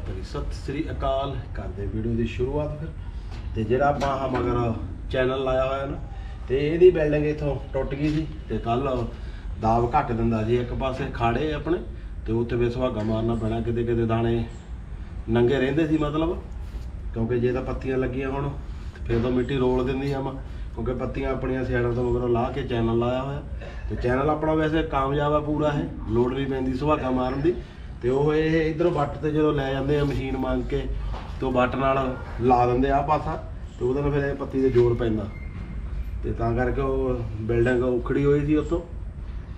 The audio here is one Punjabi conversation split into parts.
ਸਾਰਿਆਂ ਸਤਿ ਸ੍ਰੀ ਅਕਾਲ। ਕਰਦੇ ਵੀਡੀਓ ਦੀ ਸ਼ੁਰੂਆਤ ਫਿਰ। ਤੇ ਜਿਹੜਾ ਆਪਾਂ ਆਹ ਮਗਰ ਚੈਨਲ ਲਾਇਆ ਹੋਇਆ ਨਾ, ਤੇ ਇਹਦੀ ਬਿਲਡਿੰਗ ਇਥੋਂ ਟੁੱਟ ਗਈ ਸੀ ਤੇ ਕੱਲ ਦਾਬ ਘੱਟ ਦਿੰਦਾ ਜੀ ਇੱਕ ਪਾਸੇ ਖਾੜੇ ਆਪਣੇ ਤੇ ਉੱਥੇ ਵੀ ਸੁਹਾਗਾ ਮਾਰਨਾ ਪੈਣਾ। ਕਿਤੇ ਕਿਤੇ ਦਾਣੇ ਨੰਗੇ ਰਹਿੰਦੇ ਸੀ ਮਤਲਬ। ਕਿਉਂਕਿ ਜੇ ਤਾਂ ਪੱਤੀਆਂ ਲੱਗੀਆਂ ਹੁਣ ਫਿਰ ਤਾਂ ਮਿੱਟੀ ਰੋਲ ਦਿੰਦੀ ਆ ਮੈਂ ਕਿਉਂਕਿ ਪੱਤੀਆਂ ਆਪਣੀਆਂ ਸਿਆੜਾਂ ਤੋਂ ਮਗਰੋਂ ਲਾ ਕੇ ਚੈਨਲ ਲਾਇਆ ਹੋਇਆ। ਤੇ ਚੈਨਲ ਆਪਣਾ ਵੈਸੇ ਕਾਮਯਾਬ ਆ ਪੂਰਾ ਹੈ ਲੋਡ ਨਹੀਂ ਪੈਂਦੀ ਸੁਹਾਗਾ ਮਾਰਨ ਦੀ। ਤੇ ਉਹ ਇਹ ਇਧਰੋਂ ਵੱਟ ਤੇ ਜਦੋਂ ਲੈ ਜਾਂਦੇ ਆ ਮਸ਼ੀਨ ਮੰਗ ਕੇ, ਤੇ ਉਹ ਵੱਟ ਨਾਲ ਲਾ ਦਿੰਦੇ ਆ ਪਾਸਾ, ਤੇ ਉਹਦੇ ਨਾਲ ਫਿਰ ਇਹ ਪੱਤੀ ਤੇ ਜ਼ੋਰ ਪੈਂਦਾ। ਤੇ ਤਾਂ ਕਰਕੇ ਉਹ ਬਿਲਡਿੰਗ ਉਖੜੀ ਹੋਈ ਸੀ ਉੱਥੋਂ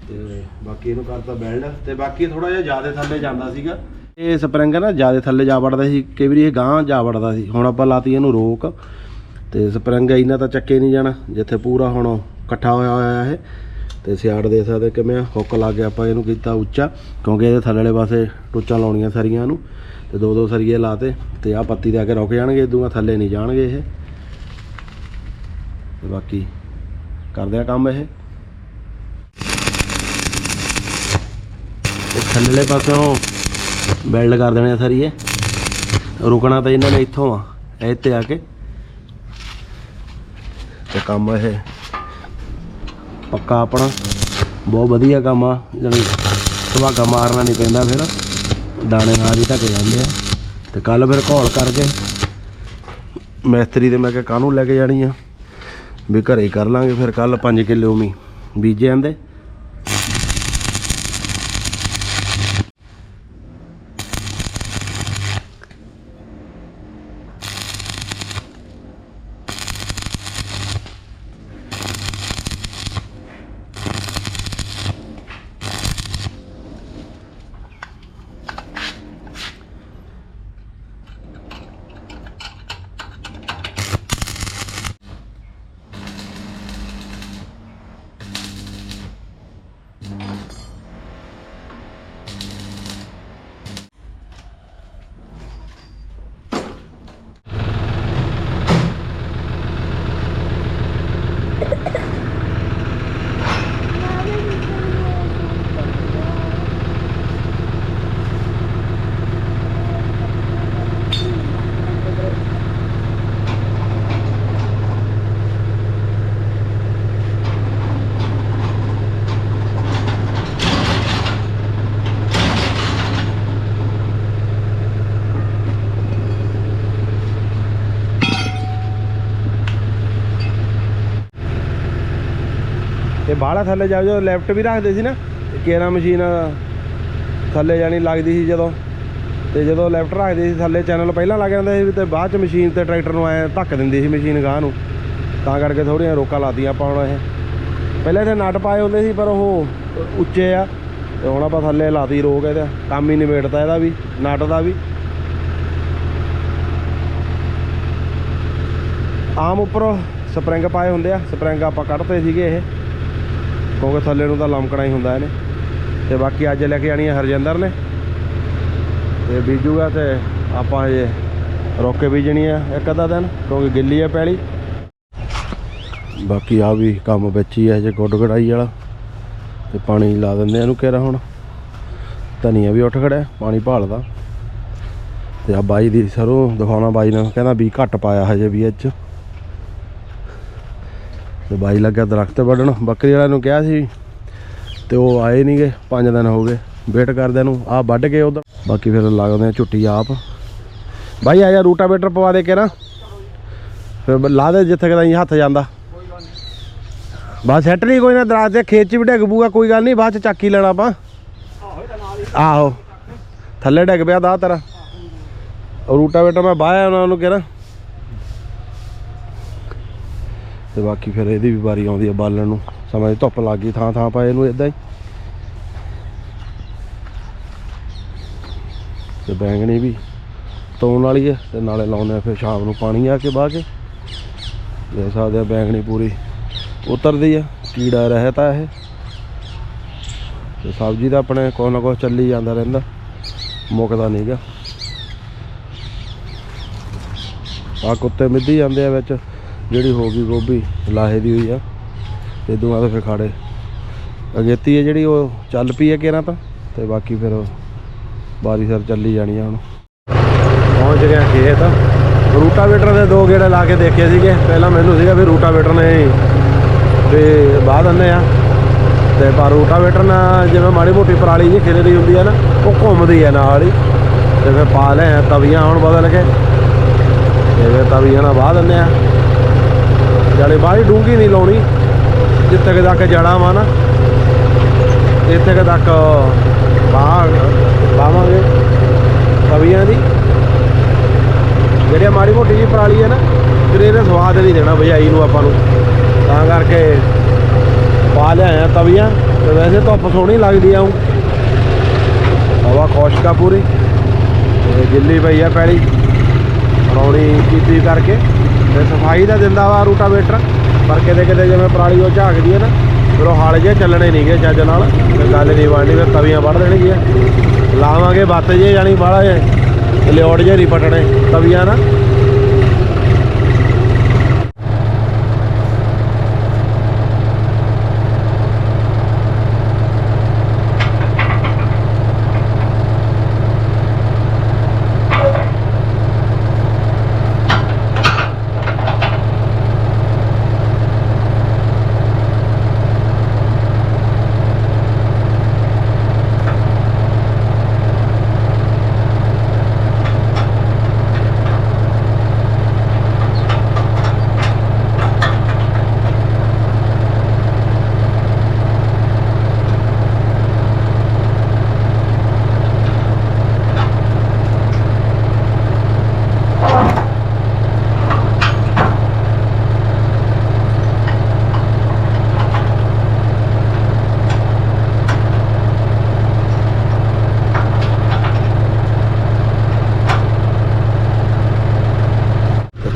ਤੇ ਬਾਕੀ ਇਹਨੂੰ ਕਰਤਾ ਬਿਲਡ, ਤੇ ਬਾਕੀ ਥੋੜਾ ਜਿਹਾ ਜ਼ਿਆਦਾ ਥੱਲੇ ਜਾਂਦਾ ਸੀਗਾ। ਇਹ ਸਪਰਿੰਗ ਨਾ, ਜ਼ਿਆਦਾ ਥੱਲੇ ਜਾ ਵੜਦਾ ਸੀ, ਕਈ ਵਾਰੀ ਇਹ ਗਾਂ ਜਾ ਵੜਦਾ ਸੀ। ਹੁਣ ਆਪਾਂ ਲਾਤੀ ਇਹਨੂੰ ਰੋਕ, ਤੇ ਸਪਰਿੰਗ ਇਹਨਾਂ ਤਾਂ ਚੱਕੇ ਨਹੀਂ ਜਾਣਾ, ਜਿੱਥੇ ਪੂਰਾ ਹੁਣ ਇਕੱਠਾ ਹੋਇਆ ਹੋਇਆ ਇਹ। ਤੇ ਸਿਆੜ ਦੇ ਸਕਦੇ ਕਿਵੇਂ ਹੁੱਕ ਲਾ ਕੇ ਆਪਾਂ ਇਹਨੂੰ ਕੀਤਾ ਉੱਚਾ, ਕਿਉਂਕਿ ਇਹਦੇ ਥੱਲੇ ਵਾਲੇ ਪਾਸੇ ਟੁੱਚਾਂ ਲਾਉਣੀਆਂ ਸਰੀਆਂ ਨੂੰ ਤੇ ਦੋ ਦੋ ਸਰੀਏ ਲਾਤੇ ਤੇ ਆ ਪੱਤੀ ਦੇ ਆ ਕੇ ਰੁਕ ਜਾਣਗੇ ਦੂਆ ਥੱਲੇ ਨਹੀਂ ਜਾਣਗੇ ਇਹ। ਤੇ ਬਾਕੀ ਕਰਦੇ ਆ ਕੰਮ ਇਹ। ਥੱਲੇ ਥੱਲੇਲੇ ਪਾਸੋਂ ਬੈਲਡ ਕਰ ਦੇਣੇ ਆ ਸਰੀਏ ਰੁਕਣਾ ਤਾਂ ਇਹਨਾਂ ਨੇ ਇੱਥੋਂ ਆ ਇਹ ਤੇ ਆ ਕੇ। ਤੇ ਕੰਮ ਇਹ ਪੱਕਾ ਆਪਣਾ। ਬਹੁਤ ਵਧੀਆ ਕੰਮ ਆ। ਜਾਣੀ ਸੁਹਾਗਾ ਮਾਰਨਾ ਨਹੀਂ ਪੈਂਦਾ ਫਿਰ। ਦਾਣੇ ਨਾਲ ਹੀ ਢੱਕ ਜਾਂਦੇ ਆ। ਤੇ ਕੱਲ ਫਿਰ ਘੋਲ ਕਰਕੇ ਮਿਸਤਰੀ ਦੇ ਮੈਂ ਕਿਹਾ, ਕਾਹਨੂੰ ਲੈ ਕੇ ਜਾਣੀ ਆ? ਵੀ ਘਰੇ ਹੀ ਕਰ ਲਾਂਗੇ ਫਿਰ ਕੱਲ 5 ਕਿੱਲੇ ਉਮੀ ਬੀਜੇ ਆਂਦੇ। ਬਾਹਲਾ ਥੱਲੇ ਜਾਓ ਜਦੋਂ ਲੈਫਟ ਵੀ ਰੱਖਦੇ ਸੀ ਨਾ, ਕੇਰਾ ਮਸ਼ੀਨ ਥੱਲੇ ਜਾਣੀ ਲੱਗਦੀ ਸੀ ਜਦੋਂ। ਤੇ ਜਦੋਂ ਲੈਫਟ ਰੱਖਦੇ ਸੀ, ਥੱਲੇ ਚੈਨਲ ਪਹਿਲਾਂ ਲੱਗ ਜਾਂਦਾ ਸੀ, ਤੇ ਬਾਅਦ ਚ ਮਸ਼ੀਨ ਤੇ ਟਰੈਕਟਰ ਨੂੰ ਐ ਧੱਕ ਦਿੰਦੀ ਸੀ ਮਸ਼ੀਨ ਗਾਹ ਨੂੰ। ਤਾਂ ਕਰਕੇ ਥੋੜੀਆਂ ਰੋਕਾਂ ਲਾਤੀਆਂ ਆਪਾਂ ਹੁਣ ਇਹ। ਪਹਿਲਾਂ ਤੇ ਨਟ ਪਾਏ ਹੁੰਦੇ ਸੀ, ਪਰ ਉਹ ਉੱਚੇ ਆ, ਤੇ ਹੁਣ ਆਪਾਂ ਥੱਲੇ ਲਾਤੀ ਰੋਕ ਇਹਦਾ, ਕੰਮ ਹੀ ਨਿਬੇੜਤਾ ਇਹਦਾ ਵੀ, ਨਟ ਦਾ ਵੀ। ਆਮ ਉੱਪਰ ਸਪਰਿੰਗ ਪਾਏ ਹੁੰਦੇ ਆ, ਸਪਰਿੰਗ ਆਪਾਂ ਕੱਢਦੇ ਸੀਗੇ ਇਹ। ਕਿਉਂਕਿ ਥੱਲੇ ਨੂੰ ਤਾਂ ਲਮਕਣਾ ਹੀ ਹੁੰਦਾ ਇਹਨੇ। ਤੇ ਬਾਕੀ ਅੱਜ ਲੈ ਕੇ ਆਣੀ ਹੈ ਹਰਜਿੰਦਰ ਨੇ। ਤੇ ਬੀਜੂਗਾ ਤੇ ਆਪਾਂ ਹਜੇ ਰੋਕ ਕੇ ਬੀਜਣੀ ਆ ਇੱਕ ਅੱਧਾ ਦਿਨ, ਕਿਉਂਕਿ ਗਿੱਲੀ ਆ ਪੈਲੀ। ਬਾਕੀ ਆ ਵੀ ਕੰਮ ਵਿੱਚ ਹੀ ਹੈ ਜੇ ਗੁੱਡ ਗੜਾਈ ਵਾਲਾ। ਤੇ ਪਾਣੀ ਲਾ ਦਿੰਦੇ ਇਹਨੂੰ ਕਿਹੜਾ ਹੁਣ। ਧਨੀਆ ਵੀ ਉੱਠ ਖੜਿਆ, ਪਾਣੀ ਭਾਲਦਾ। ਤੇ ਆ ਬਾਈ ਦੀ ਸਰੋਂ ਦਿਖਾਉਣਾ ਬਾਈ ਨੇ, ਕਹਿੰਦਾ ਵੀ ਘੱਟ ਪਾਇਆ ਹਜੇ ਵੀ ਇਹ 'ਚ। ਤੇ ਬਾਈ ਲੱਗਿਆ ਦਰਖਤ ਵੱਢਣ। ਬੱਕਰੀ ਵਾਲਿਆਂ ਨੂੰ ਕਿਹਾ ਸੀ ਤੇ ਉਹ ਆਏ ਨਹੀਂਗੇ 5 ਦਿਨ ਹੋ ਗਏ। ਵੇਟ ਕਰਦਿਆਂ ਨੂੰ ਆ ਵੱਢ ਕੇ ਉਧਰ। ਬਾਕੀ ਫਿਰ ਲਾਉਂਦੇ ਆ ਝੁੱਟੀ ਆਪ। ਬਾਈ ਆ ਜਾ, ਰੂਟਾਵੇਟਰ ਪਵਾ ਦੇ ਕੇ ਨਾ। ਫਿਰ ਬ- ਲਾ ਦੇ ਜਿੱਥੇ ਕਿਦਾ ਹੱਥ ਜਾਂਦਾ। ਬਸ ਸੈੱਟ ਨਹੀਂ ਕੋਈ ਨਾ, ਦਰਾਜ ਤੇ ਖੇਤ ਚ ਵੀ ਡਿੱਗ ਪੂਗਾ ਕੋਈ ਗੱਲ ਨਹੀਂ ਬਾਅਦ ਚ ਚੱਕ ਲੈਣਾ ਆਪਾਂ। ਆਹੋ। ਥੱਲੇ ਡਿੱਗ ਪਿਆ ਦਾ ਤੇਰਾ। ਰੂਟਾਵੇਟਰ ਮੈਂ ਬਾਇਆ ਉਹਨਾਂ ਨੂੰ ਕਿਹਾ ਤੇ ਬਾਕੀ ਫਿਰ ਇਹਦੀ ਵੀ ਵਾਰੀ ਆਉਂਦੀ ਆ ਬਾਲਣ ਨੂੰ। ਸਮਾਂ ਧੁੱਪ ਲੱਗ ਗਈ, ਥਾਂ ਥਾਂ ਪਾ ਇਹਨੂੰ ਇਦਾਂ ਹੀ। ਤੇ ਬੈਂਗਣੀ ਵੀ ਤੋਣ ਵਾਲੀ ਹੈ ਤੇ ਨਾਲੇ ਲਾਉਂਦੇ ਆ ਫਿਰ ਸ਼ਾਮ ਨੂੰ ਪਾਣੀ ਆ ਕੇ ਬਾਹ ਕੇ। ਦੇ ਸਕਦੇ ਆ ਬੈਂਗਣੀ ਪੂਰੀ ਉਤਰਦੀ ਆ, ਕੀੜਾ ਰਹਿਤਾ ਇਹ। ਤੇ ਸਬਜ਼ੀ ਦਾ ਆਪਣੇ ਕੋਈ ਨਾ ਕੁਛ ਚੱਲੀ ਜਾਂਦਾ ਰਹਿੰਦਾ, ਮੁੱਕਦਾ ਨਹੀਂਗਾ ਆ ਕੁੱਤੇ ਮਿੱਧੀ ਜਾਂਦੇ ਆ ਵਿੱਚ। ਜਿਹੜੀ ਹੋ ਗਈ ਗੋਭੀ, ਲਾਹੇ ਦੀ ਹੋਈ ਆ, ਤੇ ਦੁਆ ਤਾਂ ਫਿਰ ਖਾੜੇ। ਅਗੇਤੀ ਹੈ ਜਿਹੜੀ, ਉਹ ਚੱਲ ਪਈ ਹੈ ਕੇਰਾਂ ਤਾਂ, ਤੇ ਬਾਕੀ ਫਿਰ ਬਾਰੀ ਸਰ ਚੱਲੀ ਜਾਣੀ ਆ ਹੁਣ। ਪਹੁੰਚ ਗਿਆ ਖੇਤ। ਰੂਟਾਵੇਟਰ ਦੇ ਦੋ ਗੇੜੇ ਲਾ ਕੇ ਦੇਖੇ ਸੀਗੇ। ਪਹਿਲਾਂ ਮੈਨੂੰ ਸੀਗਾ ਵੀ ਰੂਟਾਵੇਟਰ ਨੇ ਵੀ ਬਾਹ ਦਿੰਦੇ ਆ। ਤੇ ਪਰ ਰੂਟਾਵੇਟਰ ਨਾਲ ਜਿਵੇਂ ਮਾੜੀ ਮੋਟੀ ਪਰਾਲੀ ਜੀ ਖਿਲਰੀ ਹੁੰਦੀ ਆ ਨਾ, ਉਹ ਘੁੰਮਦੀ ਆ ਨਾਲ ਹੀ। ਤੇ ਫਿਰ ਪਾ ਲੈ ਤਵੀਆਂ ਹੁਣ ਬਦਲ ਕੇ। ਜਿਵੇਂ ਤਵੀਆਂ ਨਾਲ ਬਾਹ ਦਿੰਦੇ ਆ। ਜਾਲੇ ਬਾਹਲੀ ਡੂੰਗੀ ਨਹੀਂ ਲਾਉਣੀ। ਜਿੱਥੇ ਕੁ ਤੱਕ ਜੜਾਂ ਵਾ ਨਾ, ਇੱਥੇ ਤੱਕ ਬਾਹ ਬਾਵਾਂਗੇ ਤਵੀਆਂ ਦੀ। ਜਿਹੜੀ ਮਾੜੀ ਮੋਟੀ ਜੀ ਪਰਾਲੀ ਹੈ ਨਾ, ਫਿਰ ਇਹਨੇ ਸਵਾਦ ਨਹੀਂ ਦੇਣਾ ਬਜਾਈ ਨੂੰ ਆਪਾਂ ਨੂੰ। ਤਾਂ ਕਰਕੇ ਪਾ ਲਿਆਇਆ ਤਵੀਆਂ। ਤੇ ਵੈਸੇ ਧੁੱਪ ਸੋਹਣੀ ਲੱਗਦੀ ਆ ਉਹ ਹਵਾ ਖੁਸ਼ਕਾ ਪੂਰੀ। ਤੇ ਗਿੱਲੀ ਪਈ ਆ ਪੈਲੀ। ਰੌਣੀ ਕੀਤੀ ਕਰਕੇ। ਤੇ ਸਫ਼ਾਈ ਦਾ ਦਿੰਦਾ ਵਾ ਰੂਟਾਵੇਟਰ, ਪਰ ਕਿਤੇ ਕਿਤੇ ਜਿਵੇਂ ਪਰਾਲੀ ਉਹ ਝਾਕਦੀ ਹੈ ਨਾ, ਫਿਰ ਉਹ ਹਲ ਜੇ ਚੱਲਣੇ ਨਹੀਂਗੇ ਚੱਜ ਨਾਲ ਤੇ ਗੱਲ ਨਹੀਂ ਬਣਨੀ, ਫਿਰ ਤਵੀਆਂ ਵੱਢ ਦੇਣਗੀਆਂ। ਲਾਵਾਂਗੇ ਬੱਤ ਜੇ ਜਾਣੀ ਬਾਹਲਾ ਜੇ ਲਿਓੜ ਜੇ ਨਹੀਂ ਪਟਣੇ, ਤਵੀਆਂ ਨਾ।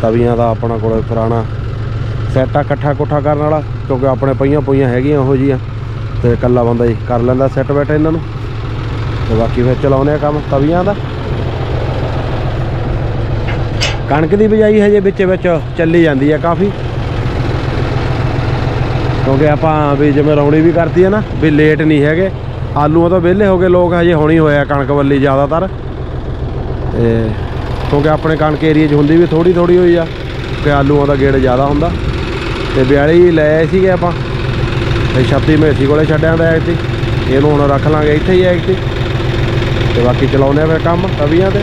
ਤਵੀਆਂ ਦਾ ਆਪਣਾ ਕੋਲ ਪੁਰਾਣਾ ਸੈੱਟ ਆ ਇਕੱਠਾ ਕੋਠਾ ਕਰਨ ਵਾਲਾ, ਕਿਉਂਕਿ ਆਪਣੇ ਪਈਆਂ ਪਈਆਂ ਹੈਗੀਆਂ ਉਹੋ ਜੀਆਂ। ਤੇ ਇਕੱਲਾ ਬੰਦਾ ਹੀ ਕਰ ਲੈਂਦਾ ਸੈੱਟ ਬੈਠਾ ਇਹਨਾਂ ਨੂੰ। ਤੇ ਬਾਕੀ ਫਿਰ ਚਲਾਉਂਦੇ ਆ ਕੰਮ ਤਵੀਆਂ ਦਾ। ਕਣਕ ਦੀ ਬਿਜਾਈ ਹਜੇ ਵਿੱਚ ਵਿੱਚ ਚੱਲੀ ਜਾਂਦੀ ਆ ਕਾਫੀ। ਕਿਉਂਕਿ ਆਪਾਂ ਵੀ ਜਿਵੇਂ ਰੌਣੀ ਵੀ ਕਰਤੀ ਹੈ ਨਾ, ਵੀ ਲੇਟ ਨਹੀਂ ਹੈਗੇ। ਆਲੂਆਂ ਤੋਂ ਵਿਹਲੇ ਹੋ ਗਏ, ਲੋਕ ਹਜੇ ਹੋਣੀ ਹੋਇਆ ਕਣਕ ਵੱਲੀ ਜ਼ਿਆਦਾਤਰ। ਤੇ ਕਿਉਂਕਿ ਆਪਣੇ ਕਣਕ ਏਰੀਆ 'ਚ ਹੁੰਦੀ ਵੀ ਥੋੜੀ ਥੋੜੀ ਹੋਈ ਆ ਕਿ ਆਲੂਆਂ ਦਾ ਗੇੜ ਜ਼ਿਆਦਾ ਹੁੰਦਾ। ਤੇ 42 ਲੈ ਆਏ ਸੀਗੇ ਆਪਾਂ। ਤੇ 36 ਮੇਥੀ ਕੋਲੇ ਛੱਡਿਆ ਦਾ ਐਕਟੀ ਇਹਨੂੰ ਹੁਣ ਰੱਖ ਲਾਂਗੇ ਇੱਥੇ ਹੀ ਐਕਟੀ ਤੇ ਬਾਕੀ ਚਲਾਉਂਦੇ ਆ ਫਿਰ ਕੰਮ ਤਵੀਆਂ ਤੇ।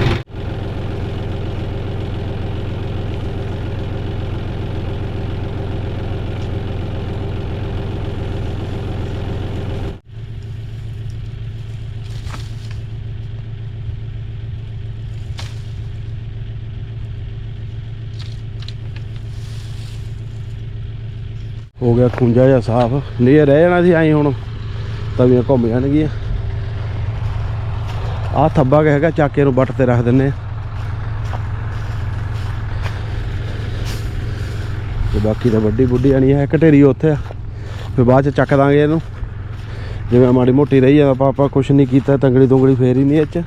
ਹੋ ਗਿਆ, ਖੁੰਝਾ ਜਿਹਾ ਸਾਫ਼। ਨਹੀਂ ਰਹਿ ਜਾਣਾ ਸੀ ਐਂ ਹੁਣ। ਤਵੀਆਂ ਘੁੰਮ ਜਾਣਗੀਆਂ ਆਹ ਥੱਬਾ ਕੁ ਹੈਗਾ, ਚਾਕੇ ਨੂੰ ਬੱਟ ਤੇ ਰੱਖ ਦਿੰਨੇ ਤੇ ਬਾਕੀ ਤਾਂ ਵੱਡੀ ਬੁੱਢੀ ਆਣੀ ਹੈ ਘਟੇਰੀ ਉੱਥੇ ਆ। ਫਿਰ ਬਾਅਦ ਚ ਚੱਕ ਦਾਂਗੇ ਇਹਨੂੰ। ਜਿਵੇਂ ਮਾੜੀ ਮੋਟੀ ਰਹੀ ਆ, ਆਪਾਂ ਆਪਾਂ ਕੁਛ ਨਹੀਂ ਕੀਤਾ ਤੰਗੜੀ ਤੁੰਗੜੀ ਫੇਰ ਹੀ ਨਹੀਂ ਇਹ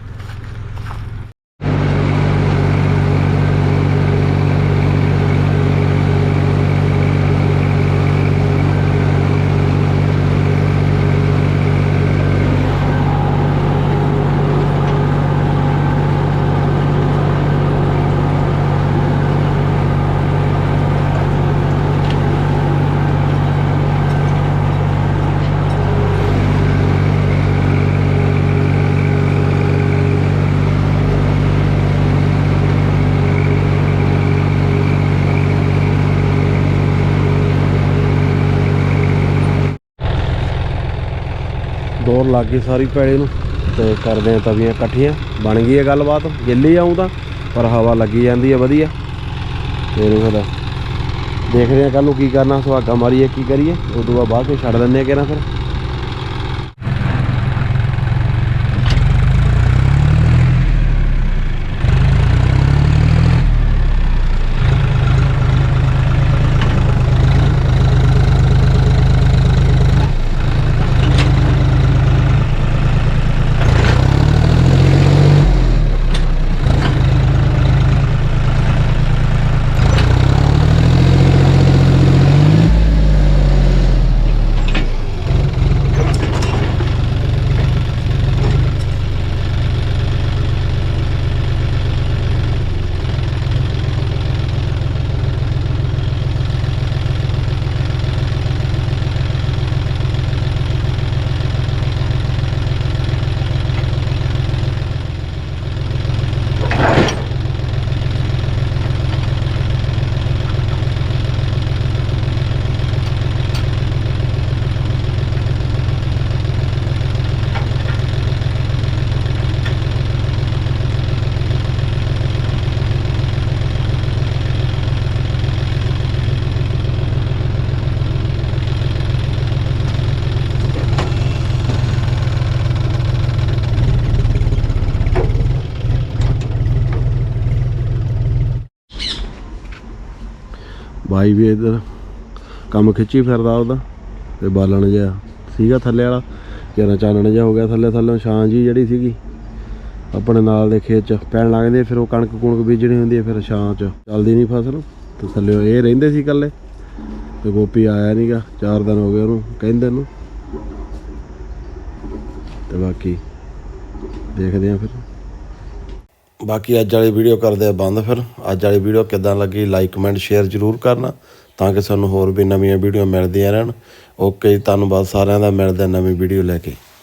ਚ ਲੱਗ ਗਈ ਸਾਰੀ ਪੈੜੇ ਨੂੰ ਤੇ ਕਰਦੇ ਆ ਤਵੀਆਂ ਇਕੱਠੀਆਂ। ਬਣ ਗਈ ਹੈ ਗੱਲਬਾਤ, ਗਿੱਲੀ ਆਉਂ ਤਾਂ, ਪਰ ਹਵਾ ਲੱਗੀ ਜਾਂਦੀ ਹੈ ਵਧੀਆ। ਤੇ ਫਿਰ ਦੇਖਦੇ ਆ ਕੱਲ ਨੂੰ ਕੀ ਕਰਨਾ, ਸੁਹਾਗਾ ਮਾਰੀਏ, ਕੀ ਕਰੀਏ। ਉਦੋਂ ਬਾਅਦ ਬਾਅਦ ਕੇ ਛੱਡ ਦਿੰਦੇ ਆ ਕਿਹਨਾਂ ਫਿਰ। ਬਾਈ ਵੀ ਇੱਧਰ ਕੰਮ ਖਿੱਚੀ ਫਿਰਦਾ ਉਹਦਾ ਤੇ ਬਾਲਣ ਜਿਹਾ ਸੀਗਾ ਥੱਲੇ ਵਾਲਾ, ਕਿਹੜਾ ਚਾਨਣ ਜਿਹਾ ਹੋ ਗਿਆ ਥੱਲੇ ਥੱਲੇ ਛਾਂ ਜੀ ਜਿਹੜੀ ਸੀਗੀ। ਆਪਣੇ ਨਾਲ ਦੇ ਖੇਤ ਚ ਪੈਣ ਲੱਗਦੇ ਫਿਰ ਉਹ ਕਣਕ ਕੁਣਕ ਬੀਜਣੀ ਹੁੰਦੀ ਹੈ ਫਿਰ ਛਾਂ ਚ ਚੱਲਦੀ ਨਹੀਂ ਫਸਲ। ਤੇ ਥੱਲੇ ਇਹ ਰਹਿੰਦੇ ਸੀ ਇਕੱਲੇ। ਤੇ ਗੋਪੀ ਆਇਆ ਨਹੀਂਗਾ ਚਾਰ ਦਿਨ ਹੋ ਗਏ ਉਹਨੂੰ ਕਹਿੰਦੇ ਨੂੰ। ਤੇ ਬਾਕੀ ਦੇਖਦੇ ਆ ਫਿਰ। ਬਾਕੀ ਅੱਜ ਵਾਲੀ ਵੀਡੀਓ ਕਰਦੇ ਆ ਬੰਦ ਫਿਰ। ਅੱਜ ਵਾਲੀ ਵੀਡੀਓ ਕਿੱਦਾਂ ਲੱਗੀ ਲਾਈਕ ਕਮੈਂਟ ਸ਼ੇਅਰ ਜ਼ਰੂਰ ਕਰਨਾ ਤਾਂ ਕਿ ਸਾਨੂੰ ਹੋਰ ਵੀ ਨਵੀਆਂ ਵੀਡੀਓ ਮਿਲਦੀਆਂ ਰਹਿਣ। ਓਕੇ ਜੀ, ਧੰਨਵਾਦ ਸਾਰਿਆਂ ਦਾ। ਮਿਲਦੇ ਨਵੀਂ ਵੀਡੀਓ ਲੈ ਕੇ।